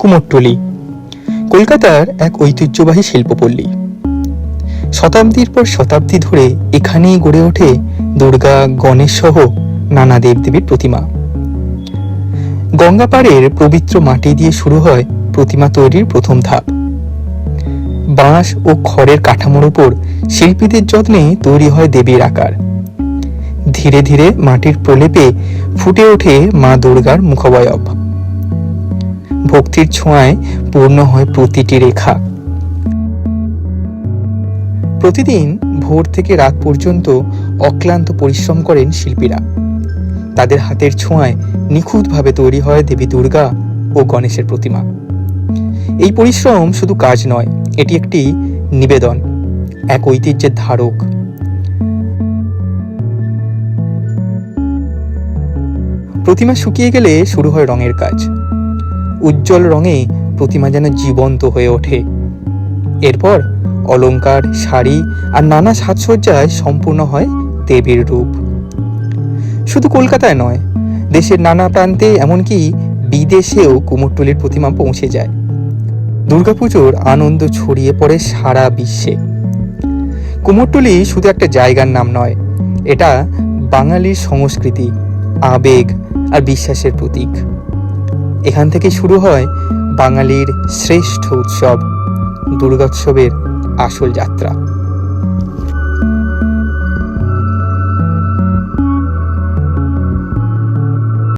কুমোরটুলি। কলকাতার এক ঐতিহ্যবাহী শিল্পপল্লী। শতাব্দীর পর শতাব্দী ধরে এখানেই গড়ে ওঠে দুর্গা, গণেশ সহ নানা দেবদেবীর প্রতিমা। গঙ্গাপাড়ের পবিত্র মাটি দিয়ে শুরু হয় প্রতিমা তৈরির প্রথম ধাপ। বাঁশ ও খড়ের কাঠামোর উপর শিল্পীদের যত্নে তৈরি হয় দেবীর আকার। ধীরে ধীরে মাটির প্রলেপে ফুটে ওঠে মা দুর্গার মুখবয়ব। ভক্তির ছোঁয়ায় পূর্ণ হয় প্রতিটি রেখা। প্রতিদিন ভোর থেকে রাত পর্যন্ত অক্লান্ত পরিশ্রম করেন শিল্পীরা। তাদের হাতের ছোঁয়ায় নিখুঁতভাবে তৈরি হয় দেবী দুর্গা ও গণেশের প্রতিমা। এই পরিশ্রম শুধু কাজ নয়, এটি একটি নিবেদন, এক ঐতিহ্যের ধারক। প্রতিমা শুকিয়ে গেলে শুরু হয় রঙের কাজ। উজ্জ্বল রঙে প্রতিমা যেন জীবন্ত হয়ে ওঠে। এরপর অলংকার শাড়ি আর নানা সাজসজ্জায় সম্পূর্ণ হয় দেবীর রূপ। শুধু কলকাতায় নয়, দেশের নানা প্রান্তে এমনকি বিদেশেও কুমোরটুলির প্রতিমা পৌঁছে যায়। দুর্গাপুজোর আনন্দ ছড়িয়ে পড়ে সারা বিশ্বে। কুমোরটুলি শুধু একটা জায়গার নাম নয়, এটা বাঙালির সংস্কৃতি, আবেগ আর বিশ্বাসের প্রতীক। এখান থেকে শুরু হয় বাঙালির শ্রেষ্ঠ উৎসব দুর্গোৎসবের আসল যাত্রা।